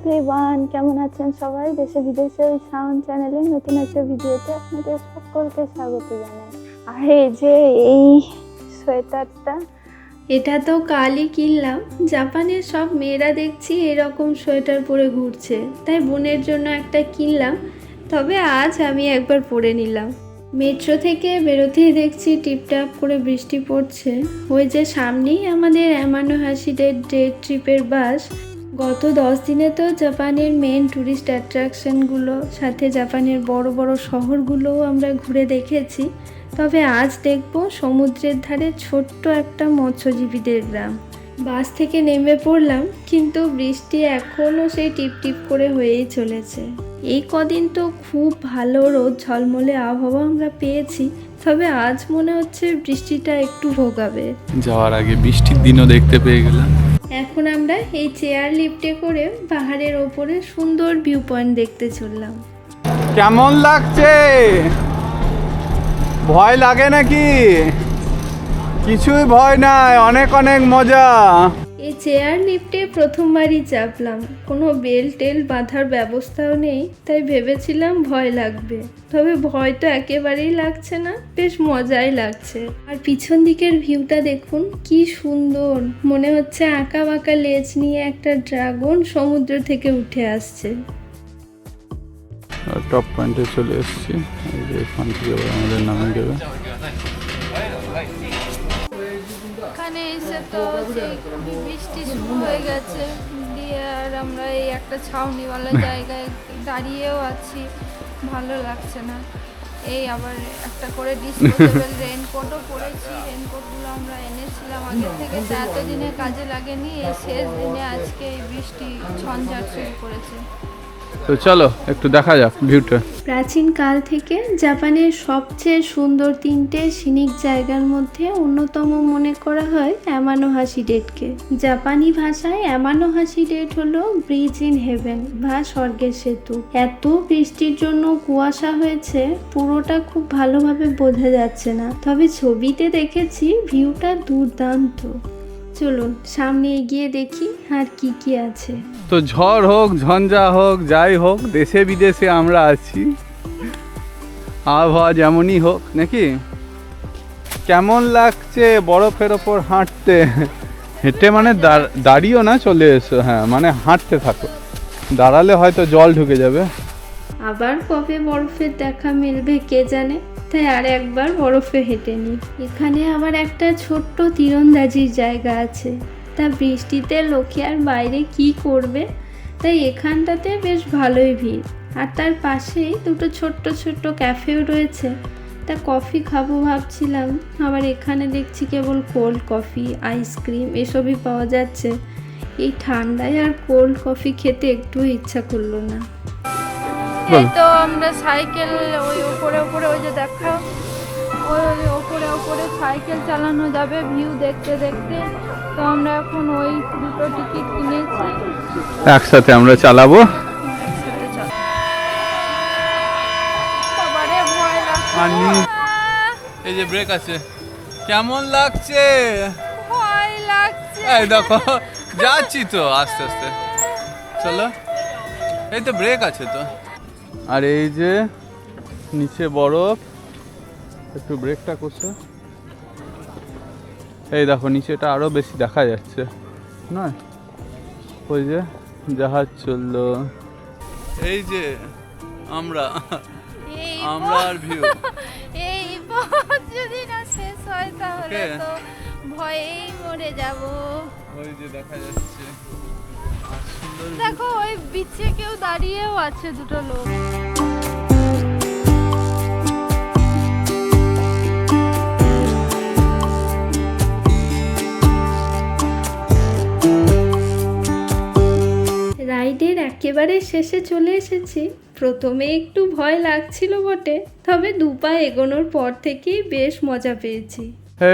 Everyone কেমন আছেন সবাই? দেশে বিদেশে ওই সাউন্ড চ্যানেলে নতুন একটা ভিডিওতে আপনাদের সকলকে স্বাগত জানাই। আর এই যে এই সোয়েটারটা, এটা তো কালই কিনলাম। জাপানের সব মেয়েরা দেখছি এরকম সোয়েটার পরে ঘুরছে। তাই বোনের জন্য একটা কিনলাম, তবে আজ আমি একবার পরে নিলাম। মেট্রো থেকে বেরোতেই দেখছি টিপটাপ করে বৃষ্টি পড়ছে। ওই যে সামনেই আমাদের অ্যামানো হাসিডের ডে ট্রিপের বাস গত দশ দিনে তো জাপানের মেন ট্যুরিস্ট অ্যাট্রাকশনগুলো সাথে জাপানের বড় বড় শহরগুলোও আমরা ঘুরে দেখেছি। তবে আজ দেখব সমুদ্রের ধারে ছোট্ট একটা মৎস্যজীবীদের গ্রাম। বাস থেকে নেমে পড়লাম, কিন্তু বৃষ্টি এখনও সেই টিপ টিপ করে হয়েই চলেছে। এই কদিন তো খুব ভালো রোদ, ঝলমলে আবহাওয়া আমরা পেয়েছি, তবে আজ মনে হচ্ছে বৃষ্টিটা একটু ভোগাবে। যাওয়ার আগে বৃষ্টির দিনও দেখতে পেয়ে গেলাম। এখন আমরা এই চেয়ার লিফটে করে পাহাড়ের ওপরে সুন্দর ভিউ পয়েন্ট দেখতে চললাম। কেমন লাগছে? ভয় লাগে নাকি? কিছুই ভয় নাই, অনেক অনেক মজা। এই চেয়ার লিফটে প্রথমবারই চাপলাম। কোনো বেল টেল বাঁধার ব্যবস্থাও নেই, তাই ভেবেছিলাম ভয় লাগবে। তবে ভয় তো একেবারেই লাগছে না, বেশ মজাই লাগছে। আর পিছন দিকের ভিউটা দেখুন, কি সুন্দর! মনে হচ্ছে আঁকা বাঁকা লেজ নিয়ে একটা ড্রাগন সমুদ্র থেকে উঠে আসছে। টপ পয়েন্টে চলে এসেছি। এখান থেকে আমাদের নামে এখানে এসে তো সেই বৃষ্টি শুরু হয়ে গেছে। দিয়ে আর আমরা এই একটা ছাউনিওয়ালা জায়গায় দাঁড়িয়েও আছি। ভালো লাগছে না। এই আবার একটা করে ডিসপোজেবল রেনকোটও পরেছি। রেনকোটগুলো আমরা এনেছিলাম আগে থেকে। তো এতদিনে কাজে লাগেনি। এই শেষ দিনে আজকে এই বৃষ্টি ঝঞ্ঝাট শুরু করেছে। তো চলো, একটু দেখা যাক ভিউটা প্রাচীন কাল থেকে জাপানের সবচেয়ে সুন্দর তিনটে সিনিক জায়গার মধ্যে অন্যতম মনে করা হয় অ্যামানো হাসি ডেটকে জাপানি ভাষায় অ্যামানো হাসি ডেট হলো ব্রিজ ইন হেভেন বা স্বর্গের সেতু। এত বৃষ্টির জন্য কুয়াশা হয়েছে, পুরোটা খুব ভালোভাবে বোঝা যাচ্ছে না। তবে ছবিতে দেখেছি ভিউটা দুর্দান্ত। চলুন সামনে এগিয়ে দেখি আর কি কি আছে। তো ঝড় হোক ঝঞ্ঝা হোক যাই হোক দেশে বিদেশে আমরা আছি। আবহাওয়া যেমনই হোক নাকি? কেমন লাগছে বরফের ওপর হাঁটতে? হেঁটে মানে দাঁড়- দাঁড়িয়েও না চলে এসো হ্যাঁ মানে হাঁটতে থাকো। দাঁড়ালে হয়তো জল ঢুকে যাবে। আবার কবে বরফের দেখা মিলবে কে জানে? তাই আর একবার বরফে হেঁটে নিই এখানে আবার একটা ছোট্ট তীরন্দাজির জায়গা আছে। তা বৃষ্টিতে লোকে আর বাইরে কি করবে? তাই এখানটাতে বেশ ভালোই ভিড়। আর তার পাশেই দুটো ছোট্ট ছোট্ট ক্যাফেও রয়েছে। তা কফি খাব ভাবছিলাম। আবার এখানে দেখছি কেবল কোল্ড কফি, আইসক্রিম এসবই পাওয়া যাচ্ছে। এই ঠান্ডায় আর কোল্ড কফি খেতে একটু ইচ্ছা করল না। এই তো আমরা সাইকেল ওই উপরে উপরে ওই যে দেখো ওই ওই ওপরে ওপরে সাইকেল চালানো যাবে ভিউ দেখতে দেখতে। তো আমরা এখন ওই দুটো টিকিট কিনেছি। একসাথে আমরা চালাবো। এই যে ব্রেক আছে। কেমন লাগছে? ভয় লাগছে। এই দেখো যাচ্ছি তো আস্তে আস্তে। চলো। এই তো ব্রেক আছে তো। আর এই যে নিচে বরফ একটু ব্রেকটা করছে। এই দেখো নিচেটা আরও বেশি দেখা যাচ্ছে নয়? ওই যে জাহাজ চলল। এই যে আমরা আমরা আর ভিউ। এই পথ যদি না শেষ হয় তাহলে তো ভয়েই মরে যাব। ওই যে দেখা যাচ্ছে। দেখো ওই বিচে কেউ দাঁড়িয়েও আছে দুটো লোক। রাইডের একেবারে শেষে চলে এসেছি। প্রথমে একটু ভয় লাগছিল বটে তবে দুপা এগোনোর পর থেকেই বেশ মজা পেয়েছি।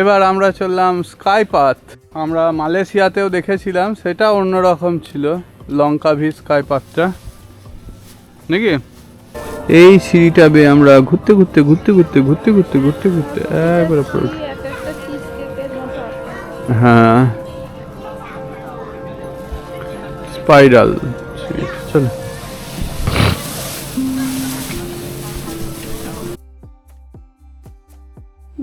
এবার আমরা চললাম স্কাই পাথ। আমরা মালয়েশিয়াতেও দেখেছিলাম সেটা অন্যরকম ছিল। লঙ্কা ভি স্কাই পাথটা নাকি? এই সিঁড়িটা বে আমরা ঘুরতে ঘুরতে ঘুরতে ঘুরতে ঘুরতে ঘুরতে ঘুরতে ঘুরতে একবারে পড়ে হ্যাঁ। স্পাইরাল চলো।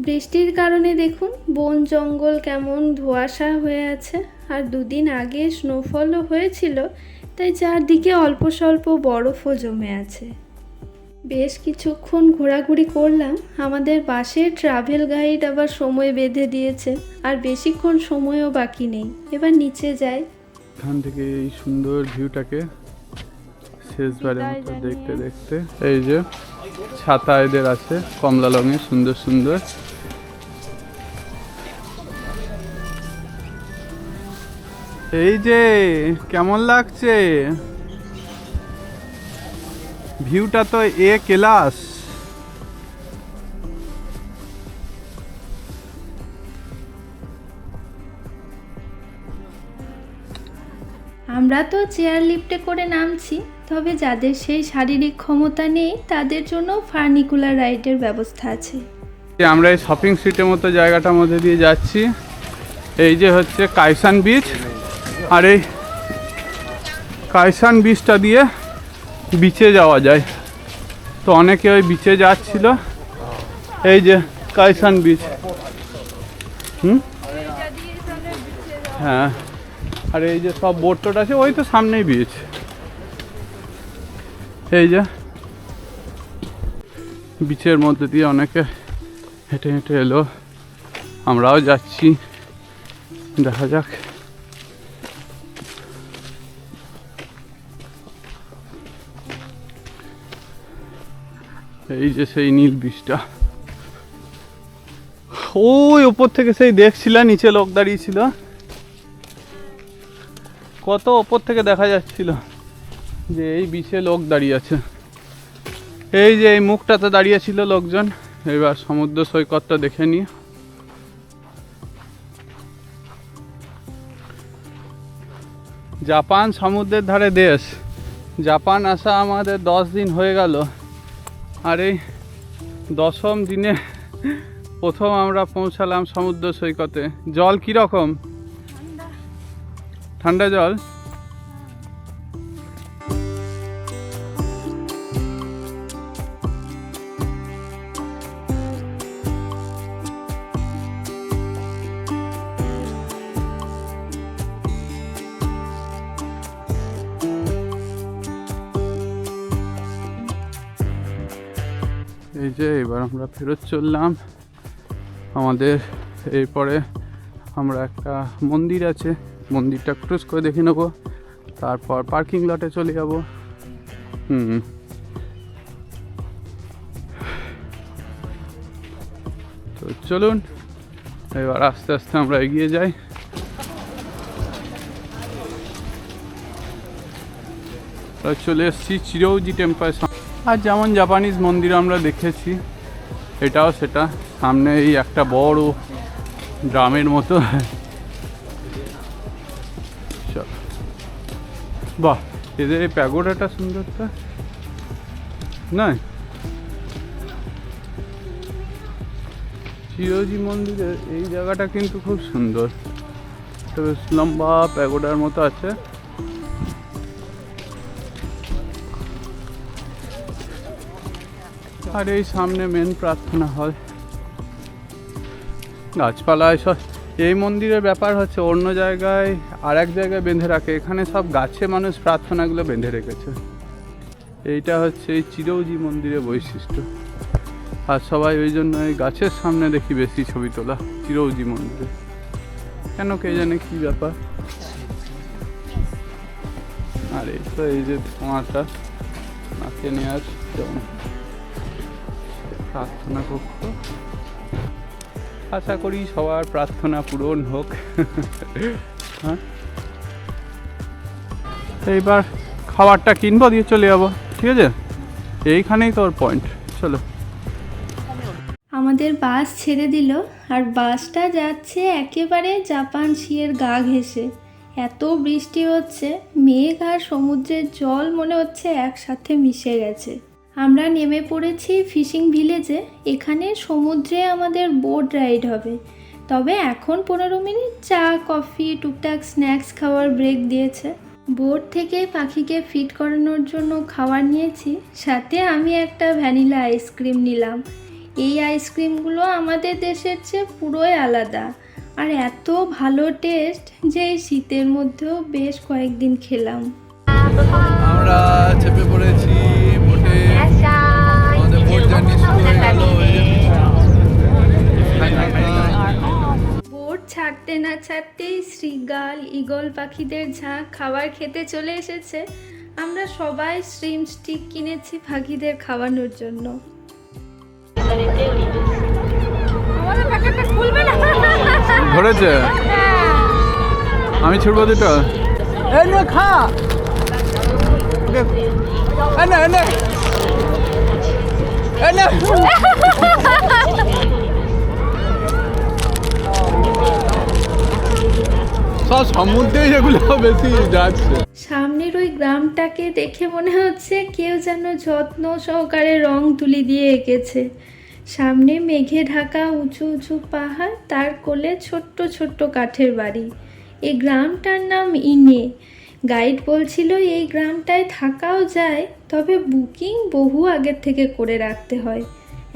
বৃষ্টির কারণে দেখুন বন জঙ্গল কেমন ধোঁয়াশা হয়ে আছে। আর দুদিন আগে স্নোফলও হয়েছিল তাই চারদিকে অল্প স্বল্প বরফও জমে আছে। বেশ কিছুক্ষণ ঘোরাঘুরি করলাম আমাদের বাসের ট্রাভেল গাইড আবার সময় বেঁধে দিয়েছে আর বেশিক্ষণ সময়ও বাকি নেই। এবার নিচে যাই। এখান থেকে এই সুন্দর ভিউটাকে শেষবারের মতো দেখতে দেখতে এই যে ছাতা এদের আছে কমলা রঙের সুন্দর সুন্দর। এই যে কেমন লাগছে? ভিউটা তো এ ক্লাস। আমরা তো চেয়ার লিফটে করে নামছি তবে যাদের সেই শারীরিক ক্ষমতা নেই তাদের জন্য ফার্নিকুলার রাইডের ব্যবস্থা আছে। আমরা এই শপিং সিটের মতো জায়গাটার মধ্যে দিয়ে যাচ্ছি। এই যে হচ্ছে কাইসান বিচ আর এই কাইসান বিচটা দিয়ে বিচে যাওয়া যায়। তো অনেকে ওই বিচে যাচ্ছিল। এই যে কাইসান বিচ হুম? হ্যাঁ। আর এই যে সব বোট টোট আছে, ওই তো সামনেই বিচ এই যে বিচের মধ্যে দিয়ে অনেকে হেঁটে হেঁটে এলো। আমরাও যাচ্ছি। দেখা যাক। এই যে সেই নীল বীজটা। ওই ওপর থেকে সেই দেখছিল, নিচে লোক দাঁড়িয়ে ছিল কত ওপর থেকে দেখা যাচ্ছিল যে এই বিচে লোক দাঁড়িয়ে আছে। এই যে এই মুখটাতে দাঁড়িয়ে ছিল লোকজন। এবার সমুদ্র সৈকতটা দেখে নিই। জাপান সমুদ্রের ধারে দেশ। জাপান আসা আমাদের দশ দিন হয়ে গেল। আর এই দশম দিনে প্রথম আমরা পৌঁছালাম সমুদ্র সৈকতে। জল কীরকম? ঠান্ডা। জল? ফেরত চললাম। আমাদের এরপরে আমরা একটা মন্দির আছে, মন্দিরটা ক্রুজ করে দেখে নেব। তারপর পার্কিং লটে চলে যাব। হুম। তো চলুন, এবার আস্তে আস্তে আমরা এগিয়ে যাই। চলে এসেছি চিরৌজি টেম্পল আর যেমন জাপানিজ মন্দির আমরা দেখেছি এটাও সেটা। সামনে এই একটা বড় ড্রামের মতো। বাহ এদের এই প্যাগোডাটা সুন্দরটা না চিরজি মন্দিরের এই জায়গাটা কিন্তু খুব সুন্দর। একটা বেশ লম্বা প্যাগোডার মতো আছে। আর এই সামনে মেন প্রার্থনা হল গাছপালা এসব এই মন্দিরের ব্যাপার হচ্ছে অন্য জায়গায় আর এক জায়গায় বেঁধে রাখে। এখানে সব গাছে মানুষ প্রার্থনাগুলো বেঁধে রেখেছে। এইটা হচ্ছে এই চিরৌজি মন্দিরের বৈশিষ্ট্য। আর সবাই ওই জন্য এই গাছের সামনে দেখি বেশি ছবি তোলা, চিরৌজি মন্দিরে। কেন কে জানে কি ব্যাপার। আর এই তো এই যে ধোঁয়াটা নাকে নেওয়ার যেমন প্রার্থনা কক্ষ আশা করি সবার প্রার্থনা পূরণ হোক। হ্যাঁ? এইবার খাবারটা কিনবো, দিয়ে চলে যাব। ঠিক আছে? এইখানেই তোর পয়েন্ট চলো। আমাদের বাস ছেড়ে দিল, আর বাসটা যাচ্ছে একেবারে জাপান শিয়ের গা ঘেঁষে। এত বৃষ্টি হচ্ছে, মেঘ আর সমুদ্রের জল মনে হচ্ছে একসাথে মিশে গেছে। আমরা নেমে পড়েছি ফিশিং ভিলেজে। এখানে সমুদ্রে আমাদের বোট রাইড হবে। তবে এখন পনেরো মিনিট চা, কফি, টুকটাক স্ন্যাক্স খাওয়ার ব্রেক দিয়েছে। বোট থেকে পাখিকে ফিট করানোর জন্য খাবার নিয়েছি। সাথে আমি একটা ভ্যানিলা আইসক্রিম নিলাম। এই আইসক্রিমগুলো আমাদের দেশের চেয়ে পুরোই আলাদা। আর এত ভালো টেস্ট যে এই শীতের মধ্যেও বেশ কয়েকদিন খেলাম। আমরা চেপে পড়েছি ছাড়তে না ছাড়তেই শ্রীগাল ঈগল পাখিদের ঝাঁক খাবার খেতে চলে এসেছে। আমরা সবাই স্ট্রিম স্টিক কিনেছি পাখিদের খাওয়ানোর জন্য। ধরেছে? আমি ছুটবো দুটো? এই নে খা। এনে এনে এনে সব সমুদ্রেই এগুলো বেশি যাচ্ছে। সামনের ওই গ্রামটাকে দেখে মনে হচ্ছে কেউ যেন যত্ন সহকারে রং তুলি দিয়ে এঁকেছে। সামনে মেঘে ঢাকা উঁচু উঁচু পাহাড়, তার কোলে ছোট্ট ছোট্ট কাঠের বাড়ি। এই গ্রামটার নাম ইনে। গাইড বলছিল, এই গ্রামটায় থাকাও যায়, তবে বুকিং বহু আগের থেকে করে রাখতে হয়।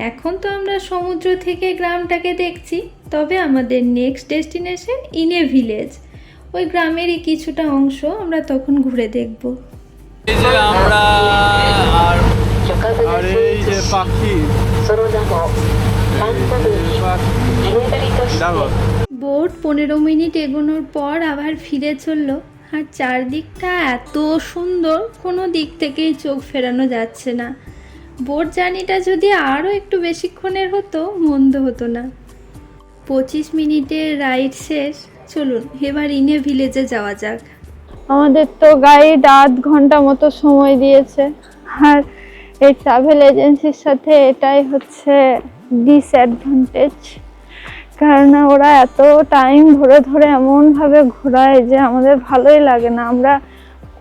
এখন তো আমরা সমুদ্র থেকে গ্রামটাকে দেখছি, তবে আমাদের নেক্সট ডেস্টিনেশন ইনে ভিলেজ। ওই গ্রামেরই কিছুটা অংশ আমরা তখন ঘুরে দেখব। বোট পনেরো মিনিট এগোনোর পর আবার ফিরে চলল, আর চারদিকটা এত সুন্দর, কোনো দিক থেকেই চোখ ফেরানো যাচ্ছে না। বোট জার্নিটা যদি আরও একটু বেশিক্ষণের হতো, মন্দ হতো না। পঁচিশ মিনিটের রাইড শেষ চলুন, এবার ইনে ভিলেজে যাওয়া যাক। আমাদের তো গাইড আধ ঘণ্টা মতো সময় দিয়েছে। আর এই ট্রাভেল এজেন্সির সাথে এটাই হচ্ছে ডিসঅ্যাডভান্টেজ কারণ ওরা এত টাইম ধরে ধরে এমনভাবে ঘোরায় যে আমাদের ভালোই লাগে না। আমরা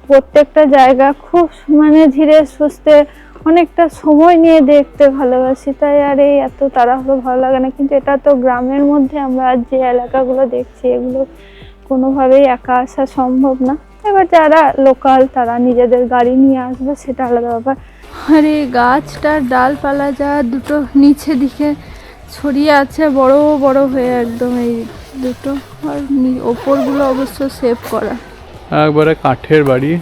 প্রত্যেকটা জায়গা খুব মানে ধীরে সুস্থে অনেকটা সময় নিয়ে দেখতে ভালোবাসি তাই আর এই এত তাড়াহুড়ো ভালো লাগে না। কিন্তু এটা তো গ্রামের মধ্যে আমরা যে এলাকাগুলো দেখছি এগুলো কোনোভাবেই একা আসা সম্ভব না। এবার যারা লোকাল তারা নিজেদের গাড়ি নিয়ে আসবে সেটা আলাদা ব্যাপার। আর এই গাছটার ডালপালা যা দুটো নিচে দিকে ছড়িয়ে আছে বড় বড় হয়ে একদম এই দুটো। আর ওপরগুলো অবশ্য সেভ করা। একবারে কাঠের বাড়ি।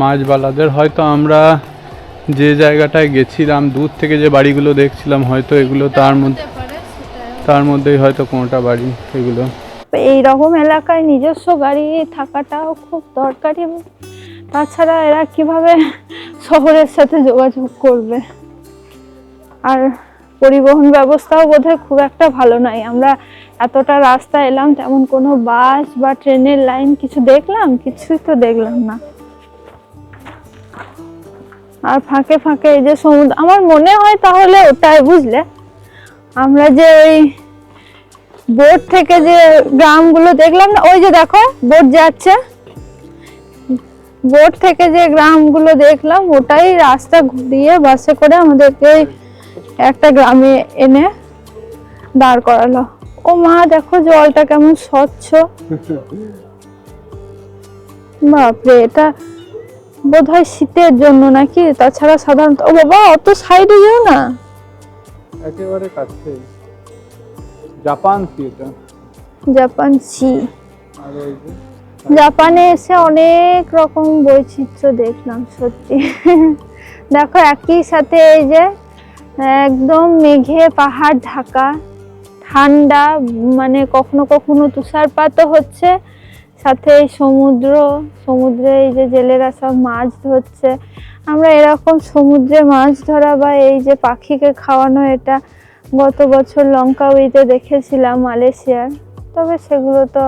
মাছবালাদের হয়তো আমরা যে জায়গাটায় গেছিলাম দূর থেকে যে বাড়িগুলো দেখছিলাম হয়তো এগুলো তার মধ্যে তার মধ্যেই হয়তো কোনোটা বাড়ি এগুলো। এই রকম এলাকায় নিজস্ব গাড়ি থাকাটাও খুব দরকারি তাছাড়া এরা কীভাবে শহরের সাথে যোগাযোগ করবে? আর পরিবহন ব্যবস্থাও বোধহয় খুব একটা ভালো নয় আমরা এতটা রাস্তা এলাম তেমন কোনো বাস বা ট্রেনের লাইন কিছু দেখলাম? কিছুই তো দেখলাম না। আর ফাঁকে ফাঁকে এই যে সমুদ্র আমার মনে হয় তাহলে ওটাই বুঝলে। আমরা যে ওই বোট থেকে যে গ্রামগুলো দেখলাম না ওই যে দেখো বোট যাচ্ছে। বোট থেকে যে গ্রামগুলো দেখলাম ওটাই রাস্তা ঘুরিয়ে বাসে করে আমাদেরকে একটা গ্রামে এনে দাঁড় করালো। ও মা দেখো জলটা কেমন স্বচ্ছ। বাপরে এটা বোধহয় শীতের জন্য নাকি? তাছাড়া সাধারণত ও বাবা অত সাইডে যেও না। একেবারে কাছে। Japan Japan C. আর ওই যে জাপানে এসে অনেক রকম বৈচিত্র্য দেখলাম সত্যি। দেখো একই সাথে এই যে একদম মেঘে পাহাড় ঢাকা। ঠান্ডা মানে কখনো কখনো তুষারপাতও হচ্ছে। সাথে সমুদ্র, সমুদ্রে এই যে জেলেরা সব মাছ ধরছে, আমরা এরকম সমুদ্রে মাছ ধরা বা এই যে পাখিকে খাওয়ানো এটা গত বছর লঙ্কা উইতে দেখেছিলাম মালয়েশিয়ার। তবে সেগুলো তো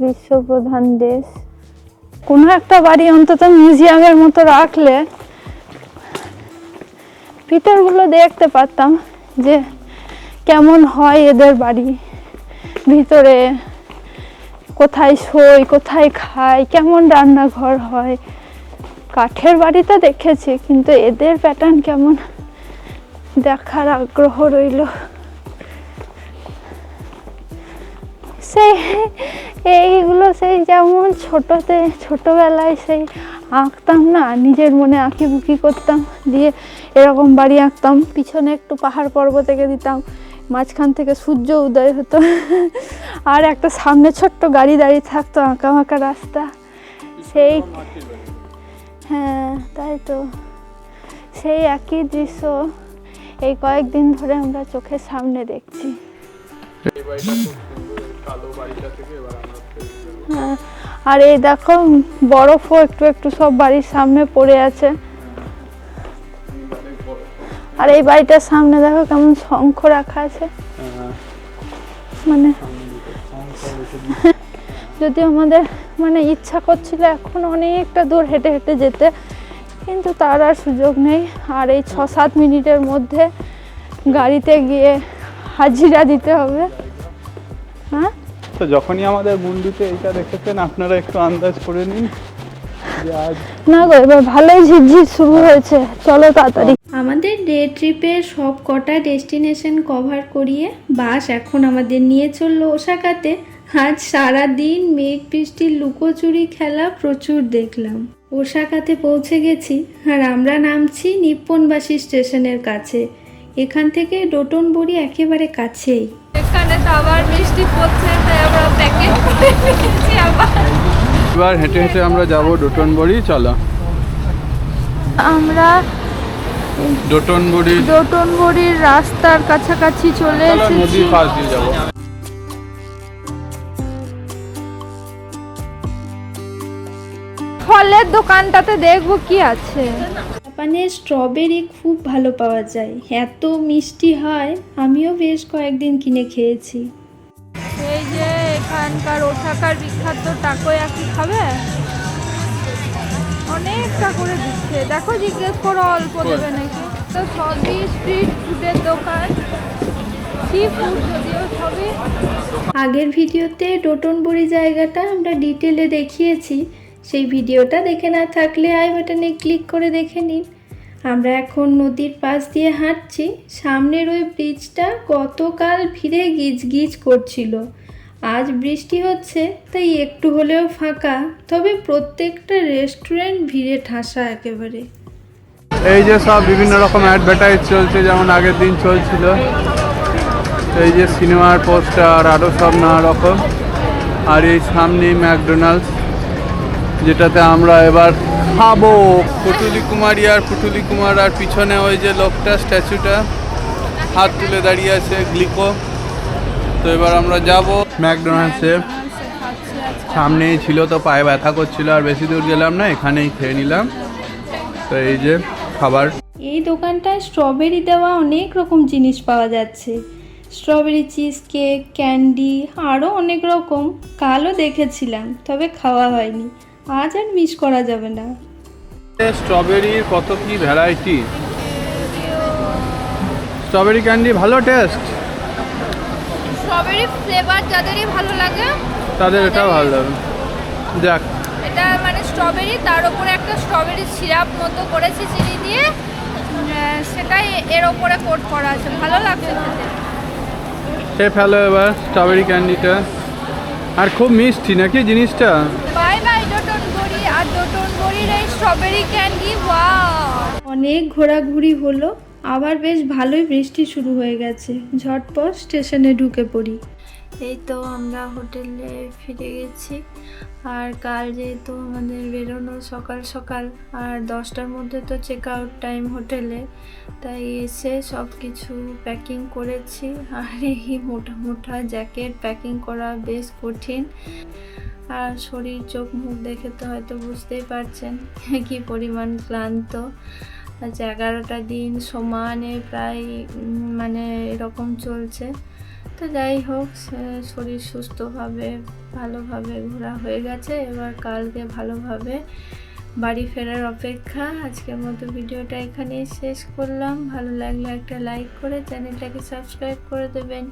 বিশ্বপ্রধান দেশ। কোনো একটা বাড়ি অন্তত মিউজিয়ামের মতো রাখলে ভিতরগুলো দেখতে পারতাম যে কেমন হয় এদের বাড়ি ভিতরে। কোথায় শোয় কোথায় খায় কেমন রান্নাঘর হয়? কাঠের বাড়ি তো দেখেছি, কিন্তু এদের প্যাটার্ন কেমন? দেখার আগ্রহ রইল। সেই, এইগুলো সেই যেমন ছোটতে, ছোটবেলায় সেই আঁকতাম না, নিজের মনে আঁকি বুকি করতাম, দিয়ে এরকম বাড়ি আঁকতাম, পিছনে একটু পাহাড় পর্বত এঁকে দিতাম। মাঝখান থেকে সূর্য উদয় হতো আর একটা সামনে ছোট্ট গাড়ি দাঁড়িয়ে থাকতো আঁকা আঁকা রাস্তা সেই হ্যাঁ তাই তো সেই একই দৃশ্য এই কয়েকদিন ধরে আমরা চোখের সামনে দেখছি। হ্যাঁ, আর এই দেখো বরফও একটু একটু সব বাড়ির সামনে পড়ে আছে। আর এই বাড়িটার সামনে দেখো কেমন শঙ্খ রাখা আছে। মানে। যদি আমাদের মানে ইচ্ছা করছিল এখন অনেকটা দূর হেঁটে হেঁটে যেতে কিন্তু তার আর সুযোগ নেই। আর এই ছ সাত মিনিটের মধ্যে গাড়িতে গিয়ে হাজিরা দিতে হবে। হ্যাঁ? তো যখনই আমাদের মুন্ডুতে এইটা দেখেছেন আপনারা একটু আন্দাজ করে নিন না গো এবার ভালোই ঝিরঝির শুরু হয়েছে। চলো তাড়াতাড়ি। আমাদের ডে ট্রিপের সব কটা ডেস্টিনেশন কভার করিয়ে বাস এখন আমাদের নিয়ে চলল ওসাকাতে আজ সারা দিন মেঘ বৃষ্টির লুকোচুরি খেলা প্রচুর দেখলাম। ওসাকাতে পৌঁছে গেছি আর আমরা নামছি নিপ্পনবাসী স্টেশনের কাছে। এখান থেকে ডোটন বড়ি একেবারে কাছেই। এখানে তো আবার বৃষ্টি পড়ছে তাই আমরা প্যাকেট করে নিয়েছি আবার। এবার হেঁটে হেঁটে আমরা যাব ডোটনবড়ি চলো। আমরা ডোটনবড়ি রাস্তার কাছাকাছি চলে এসেছি। ফলের দোকানটাতে দেখব কি আছে। জাপানে স্ট্রবেরি খুব ভালো পাওয়া যায়। এত মিষ্টি হয় আমিও বেশ কয়েকদিন কিনে খেয়েছি। এই যে এখানকার ওঠাকার বিখ্যাত টাকোয়াকি খাবে? অনেকটা করে দিচ্ছে। দেখো জিজ্ঞেস করো অল্প দেবে নাকি? তো সবই স্ট্রিট ফুডের দোকান। আগের ভিডিওতে ডোটনবড়ি জায়গাটা আমরা ডিটেলে দেখিয়েছি। সেই ভিডিওটা দেখে না থাকলে আই বাটনে ক্লিক করে দেখে নিন। আমরা এখন নদীর পাশ দিয়ে হাঁটছি। সামনের ওই ব্রিজটা গতকাল ভিড়ে গিজ গিজ করছিল। আজ বৃষ্টি হচ্ছে, তাই একটু হলেও ফাঁকা। তবে প্রত্যেকটা রেস্টুরেন্ট ভিড়ে ঠাসা একেবারে। এই যে সব বিভিন্ন রকম অ্যাডভার্টাইজ চলছে, যেমন আগের দিন চলছিল। এই যে সিনেমার পোস্টার আরও সব নানা রকম। আর এই সামনেই ম্যাকডোনাল্ডস, যেটাতে আমরা এবার খাব। পুটুলি কুমারী আর পুটুলি কুমার, আর পিছনে ওই যে লোকটা, স্ট্যাচুটা। হাত তুলে দাঁড়িয়ে আছে গ্লিকো তো এবার আমরা যাব ম্যাকডোনাল্ডসে। সামনেই ছিল তো পায়ে ব্যথা করছিল আর বেশি দূর গেলাম না এখানেই খেয়ে নিলাম। তো এই যে খাবার। এই দোকানটায় স্ট্রবেরি দেওয়া অনেক রকম জিনিস পাওয়া যাচ্ছে। স্ট্রবেরি চিজ কেক ক্যান্ডি আরও অনেক রকম। কালও দেখেছিলাম তবে খাওয়া হয়নি। আজ আর মিস করা যাবে না। স্ট্রবেরির কত কি ভ্যারাইটি? স্ট্রবেরি ক্যান্ডি ভালো টেস্ট। স্ট্রবেরি ফ্লেভার যাদেরই ভালো লাগে তাদের এটাও ভালো লাগে। যাক। এটা মানে স্ট্রবেরি তার উপরে একটা স্ট্রবেরি সিরাপ মতো করেছি চিনি দিয়ে। সেটাই এর ওপরে কোট করা আছে। ভালো লাগছে খেতে। সে ফেলো এবার স্ট্রবেরি ক্যান্ডিটা আর খুব মিষ্টি নাকি জিনিসটা? বাই বাই ডোটন বড়ি আর ডোটন বড়ির এই স্ট্রবেরি ক্যান্ডি ওয়াও অনেক ঘোরাঘুরি হলো। আবার বেশ ভালোই বৃষ্টি শুরু হয়ে গেছে। ঝটপট স্টেশনে ঢুকে পড়ি। এই তো আমরা হোটেলে ফিরে গেছি। আর কাল যেহেতু আমাদের বেরোনো সকাল সকাল, আর দশটার মধ্যে তো চেক আউট টাইম হোটেলে, তাই এসে সব কিছু প্যাকিং করেছি। আর এই মোটা মোটা জ্যাকেট প্যাকিং করা বেশ কঠিন। আর শরীর চোখ মুখ দেখে তো হয়তো বুঝতেই পারছেন কি পরিমাণ ক্লান্ত। আজ এগারোটা দিন সমানে প্রায় মানে এরকম চলছে। তো যাই হোক শরীর সুস্থভাবে, ভালোভাবে ঘোরা হয়ে গেছে। এবার কালকে ভালোভাবে বাড়ি ফেরার অপেক্ষা। আজকের মতো ভিডিওটা এখানেই শেষ করলাম। ভালো লাগলে একটা লাইক করে চ্যানেলটাকে সাবস্ক্রাইব করে দেবেন।